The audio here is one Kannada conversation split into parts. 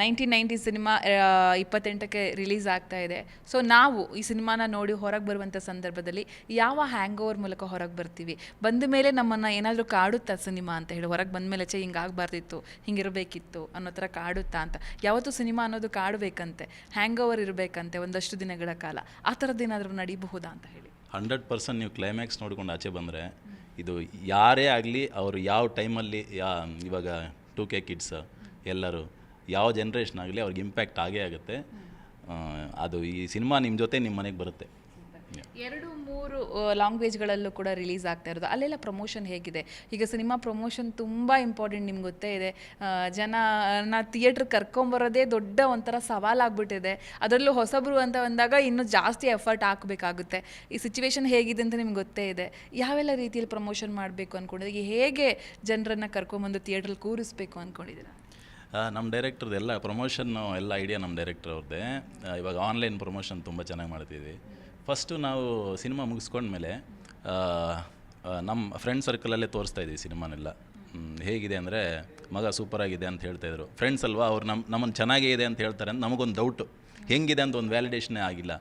ನೈನ್ಟೀನ್ ನೈಂಟಿ ಸಿನಿಮಾ ಇಪ್ಪತ್ತೆಂಟಕ್ಕೆ ರಿಲೀಸ್ ಆಗ್ತಾ ಇದೆ. ಸೊ ನಾವು ಈ ಸಿನಿಮಾನ ನೋಡಿ ಹೊರಗೆ ಬರುವಂಥ ಸಂದರ್ಭದಲ್ಲಿ ಯಾವ ಹ್ಯಾಂಗ್ ಓವರ್ ಮೂಲಕ ಹೊರಗೆ ಬರ್ತೀವಿ? ಬಂದ ಮೇಲೆ ನಮ್ಮನ್ನು ಏನಾದರೂ ಕಾಡುತ್ತಾ ಸಿನಿಮಾ ಅಂತ ಹೇಳಿ, ಹೊರಗೆ ಬಂದ ಮೇಲೆ ಚೆ ಹಿಂಗಾಗಬಾರ್ದಿತ್ತು ಹಿಂಗಿರಬೇಕಿತ್ತು ಅನ್ನೋ ಥರ ಕಾಡುತ್ತಾ ಅಂತ. ಯಾವತ್ತೂ ಸಿನಿಮಾ ಅನ್ನೋದು ಕಾಡಬೇಕಂತೆ ಹ್ಯಾಂಗ್ ಓವರ್ ಇರಬೇಕಂತೆ ಒಂದಷ್ಟು ದಿನಗಳ ಕಾಲ. ಆ ಥರದ್ದು ಏನಾದರೂ ನಡೀಬಹುದಾ ಅಂತ ಹೇಳಿ. ಹಂಡ್ರೆಡ್ ಪರ್ಸೆಂಟ್ ನೀವು ಕ್ಲೈಮ್ಯಾಕ್ಸ್ ನೋಡಿಕೊಂಡು ಆಚೆ ಬಂದರೆ, ಇದು ಯಾರೇ ಆಗಲಿ ಅವರು ಯಾವ ಟೈಮಲ್ಲಿ ಯಾ, ಇವಾಗ ಟೂ ಕೆ ಕಿಡ್ಸ್ ಎಲ್ಲರೂ ಯಾವ ಜನ್ರೇಷನ್ ಆಗಲಿ ಅವ್ರಿಗೆ ಇಂಪ್ಯಾಕ್ಟ್ ಆಗೇ ಆಗುತ್ತೆ. ಅದು ಈ ಸಿನಿಮಾ ನಿಮ್ಮ ಜೊತೆ ನಿಮ್ಮ ಮನೆಗೆ ಬರುತ್ತೆ. ಎರಡು, ಮೂರು ಲ್ಯಾಂಗ್ವೇಜ್ಗಳಲ್ಲೂ ಕೂಡ ರಿಲೀಸ್ ಆಗ್ತಾ ಇರೋದು. ಅಲ್ಲೆಲ್ಲ ಪ್ರಮೋಷನ್ ಹೇಗಿದೆ? ಈಗ ಸಿನಿಮಾ ಪ್ರಮೋಷನ್ ತುಂಬ ಇಂಪಾರ್ಟೆಂಟ್ ನಿಮ್ಗೆ ಗೊತ್ತೇ ಇದೆ. ಜನ ನಾ ಥಿಯೇಟ್ರ್ ಕರ್ಕೊಂಬರೋದೇ ದೊಡ್ಡ ಒಂಥರ ಸವಾಲಾಗ್ಬಿಟ್ಟಿದೆ. ಅದರಲ್ಲೂ ಹೊಸಬರು ಅಂತ ಬಂದಾಗ ಇನ್ನೂ ಜಾಸ್ತಿ ಎಫರ್ಟ್ ಹಾಕಬೇಕಾಗುತ್ತೆ. ಈ ಸಿಚುವೇಶನ್ ಹೇಗಿದೆ ಅಂತ ನಿಮ್ಗೆ ಗೊತ್ತೇ ಇದೆ. ಯಾವೆಲ್ಲ ರೀತಿಯಲ್ಲಿ ಪ್ರಮೋಷನ್ ಮಾಡಬೇಕು ಅಂದ್ಕೊಂಡಿದ್ದೀವಿ ಹೇಗೆ ಜನರನ್ನು ಕರ್ಕೊಂಬಂದು ಥಿಯೇಟ್ರಲ್ಲಿ ಕೂರಿಸ್ಬೇಕು ಅಂದ್ಕೊಂಡಿದ್ದೀರಾ ನಮ್ಮ ಡೈರೆಕ್ಟ್ರದ್ದು ಎಲ್ಲ ಪ್ರಮೋಷನ್ನು ಎಲ್ಲ ಐಡಿಯಾ ನಮ್ಮ ಡೈರೆಕ್ಟರ್ ಅವ್ರದ್ದೇ ಇವಾಗ ಆನ್ಲೈನ್ ಪ್ರಮೋಷನ್ ತುಂಬ ಚೆನ್ನಾಗಿ ಮಾಡ್ತಿದ್ವಿ. ಫಸ್ಟು ನಾವು ಸಿನಿಮಾ ಮುಗಿಸ್ಕೊಂಡ್ಮೇಲೆ ನಮ್ಮ ಫ್ರೆಂಡ್ ಸರ್ಕಲಲ್ಲೇ ತೋರಿಸ್ತಾ ಇದ್ದೀವಿ ಸಿನಿಮಾನೆಲ್ಲ ಹೇಗಿದೆ ಅಂದರೆ ಮಗ ಸೂಪರಾಗಿದೆ ಅಂತ ಹೇಳ್ತಾಯಿದ್ರು ಫ್ರೆಂಡ್ಸ್ ಅಲ್ವಾ? ಅವ್ರು ನಮ್ಮ ನಮ್ಮನ್ನು ಚೆನ್ನಾಗೇ ಇದೆ ಅಂತ ಹೇಳ್ತಾರೆ ಅಂತ ನಮಗೊಂದು ಡೌಟು ಹೆಂಗಿದೆ ಅಂತ ಒಂದು ವ್ಯಾಲಿಡೇಷನೇ ಆಗಿಲ್ಲ.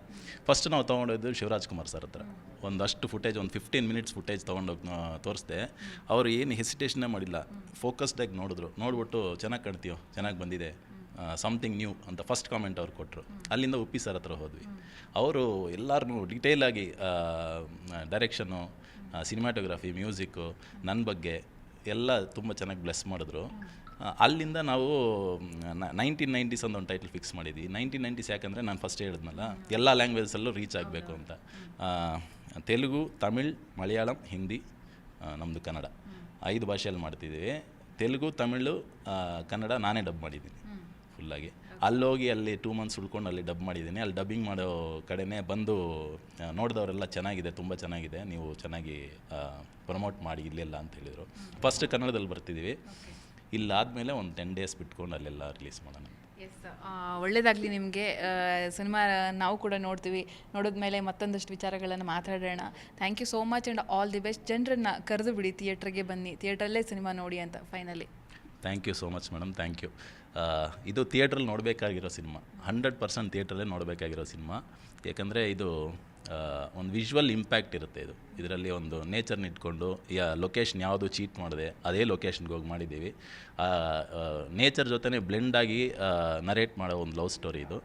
ಫಸ್ಟ್ ನಾವು ತೊಗೊಂಡೋದ್ದು ಶಿವರಾಜ್ ಕುಮಾರ್ ಸರ್ ಹತ್ರ. ಒಂದಷ್ಟು ಫುಟೇಜ್ ಒಂದು ಫಿಫ್ಟೀನ್ ಮಿನಿಟ್ಸ್ ಫುಟೇಜ್ ತೊಗೊಂಡೋಗಿ ತೋರಿಸ್ದೆ. ಅವರು ಏನು ಹೆಸಿಟೇಷನೇ ಮಾಡಿಲ್ಲ. ಫೋಕಸ್ಡಾಗಿ ನೋಡಿದ್ರು. ನೋಡ್ಬಿಟ್ಟು, ಚೆನ್ನಾಗಿ ಕಾಣ್ತೀವೋ ಚೆನ್ನಾಗಿ ಬಂದಿದೆ. ಸಮಥಿಂಗ್ ನ್ಯೂ ಅಂತ ಫಸ್ಟ್ ಕಾಮೆಂಟ್ ಅವ್ರು ಕೊಟ್ಟರು ಅಲ್ಲಿಂದ ಉಪ್ಪಿ ಸರ್ ಹತ್ರ ಹೋದ್ವಿ. ಅವರು ಎಲ್ಲರನ್ನೂ ಡೀಟೇಲಾಗಿ ಡೈರೆಕ್ಷನ್ನು ಸಿನಿಮಾಟೋಗ್ರಫಿ ಮ್ಯೂಸಿಕ್ಕು ನನ್ನ ಬಗ್ಗೆ ಎಲ್ಲ ತುಂಬ ಚೆನ್ನಾಗಿ ಬ್ಲೆಸ್ ಮಾಡಿದ್ರು. ಅಲ್ಲಿಂದ ನಾವು ನೈನ್ಟೀನ್ ನೈಂಟೀಸ್ ಅಂತ ಒಂದು ಟೈಟಲ್ ಫಿಕ್ಸ್ ಮಾಡಿದ್ವಿ. ನೈನ್ಟೀನ್ ನೈಂಟೀಸ್ ಯಾಕಂದರೆ ನಾನು ಫಸ್ಟ್ ಹೇಳಿದ್ನಲ್ಲ, ಎಲ್ಲ ಲ್ಯಾಂಗ್ವೇಜಸಲ್ಲೂ ರೀಚ್ ಆಗಬೇಕು ಅಂತ. ತೆಲುಗು, ತಮಿಳ್, ಮಲಯಾಳಂ, ಹಿಂದಿ ನಮ್ಮದು ಕನ್ನಡ. ಐದು ಭಾಷೆಯಲ್ಲಿ ಮಾಡ್ತಿದ್ದೀವಿ. ತೆಲುಗು, ತಮಿಳು ಕನ್ನಡ ನಾನೇ ಡಬ್ ಮಾಡಿದ್ದೀನಿ ಫುಲ್ಲಾಗಿ ಅಲ್ಲೋಗಿ ಅಲ್ಲಿ ಟೂ ಮಂತ್ಸ್ ಉಳ್ಕೊಂಡು ಅಲ್ಲಿ ಡಬ್ ಮಾಡಿದ್ದೀನಿ. ಅಲ್ಲಿ ಡಬ್ಬಿಂಗ್ ಮಾಡೋ ಕಡೆನೇ ಬಂದು ನೋಡಿದವರೆಲ್ಲ ಚೆನ್ನಾಗಿದೆ, ತುಂಬ ಚೆನ್ನಾಗಿದೆ. ನೀವು ಚೆನ್ನಾಗಿ ಪ್ರಮೋಟ್ ಮಾಡಿ ಇಲ್ಲೆಲ್ಲ ಅಂತ ಹೇಳಿದರು. ಫಸ್ಟ್ ಕನ್ನಡದಲ್ಲಿ ಬರ್ತಿದ್ದೀವಿ. ಇಲ್ಲಾದಮೇಲೆ ಒಂದು ಟೆನ್ ಡೇಸ್ ಬಿಟ್ಕೊಂಡು ಅಲ್ಲೆಲ್ಲ ರಿಲೀಸ್ ಮಾಡೋಣ ಎಸ್ ಒಳ್ಳೇದಾಗಲಿ ನಿಮಗೆ. ಸಿನಿಮಾ ನಾವು ಕೂಡ ನೋಡ್ತೀವಿ. ನೋಡಿದ್ಮೇಲೆ ಮತ್ತೊಂದಷ್ಟು ವಿಚಾರಗಳನ್ನು ಮಾತಾಡೋಣ. Thank you so much and all the best ಜನರನ್ನು ಕರೆದು ಬಿಡಿ ಥಿಯೇಟ್ರಿಗೆ ಬನ್ನಿ. ಥಿಯೇಟ್ರಲ್ಲೇ ಸಿನಿಮಾ ನೋಡಿ ಅಂತ finally thank you so much madam thank you ಇದು ಥಿಯೇಟ್ರಲ್ಲಿ ನೋಡಬೇಕಾಗಿರೋ ಸಿನಿಮಾ. ಹಂಡ್ರೆಡ್ ಪರ್ಸೆಂಟ್ ಥಿಯೇಟ್ರಲ್ಲೇ ನೋಡಬೇಕಾಗಿರೋ ಸಿನಿಮಾ. ಯಾಕಂದರೆ ಇದು ಒಂದು ವಿಜುವಲ್ ಇಂಪ್ಯಾಕ್ಟ್ ಇರುತ್ತೆ ಇದು. ಇದರಲ್ಲಿ ಒಂದು ನೇಚರ್ನ ಇಟ್ಕೊಂಡು, ಯಾ ಲೊಕೇಶನ್ ಯಾವುದು ಚೀಟ್ ಮಾಡಿದೆ, ಅದೇ ಲೊಕೇಶನ್ಗೆ ಹೋಗಿ ಮಾಡಿದ್ದೀವಿ. ನೇಚರ್ ಜೊತೆನೇ ಬ್ಲೆಂಡಾಗಿ ನರೇಟ್ ಮಾಡೋ ಒಂದು ಲವ್ ಸ್ಟೋರಿ ಇದು.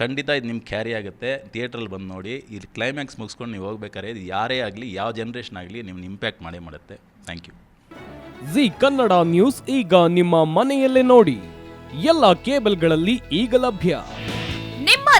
ಖಂಡಿತ ಇದು ನಿಮ್ಗೆ ಕ್ಯಾರಿ ಆಗುತ್ತೆ. ಥಿಯೇಟ್ರಲ್ಲಿ ಬಂದು ನೋಡಿ ಇದು ಕ್ಲೈಮ್ಯಾಕ್ಸ್ ಮುಗಿಸ್ಕೊಂಡು ನೀವು ಹೋಗ್ಬೇಕಾದ್ರೆ ಇದು ಯಾರೇ ಆಗಲಿ, ಯಾವ ಜನ್ರೇಷನ್ ಆಗಲಿ ನಿಮ್ನ ಇಂಪ್ಯಾಕ್ಟ್ ಮಾಡೇ ಮಾಡುತ್ತೆ. Thank you Zee Kannada news ಈಗ ನಿಮ್ಮ ಮನೆಯಲ್ಲೇ ನೋಡಿ. ಎಲ್ಲ ಕೇಬಲ್ಗಳಲ್ಲಿ ಈಗ ಲಭ್ಯ.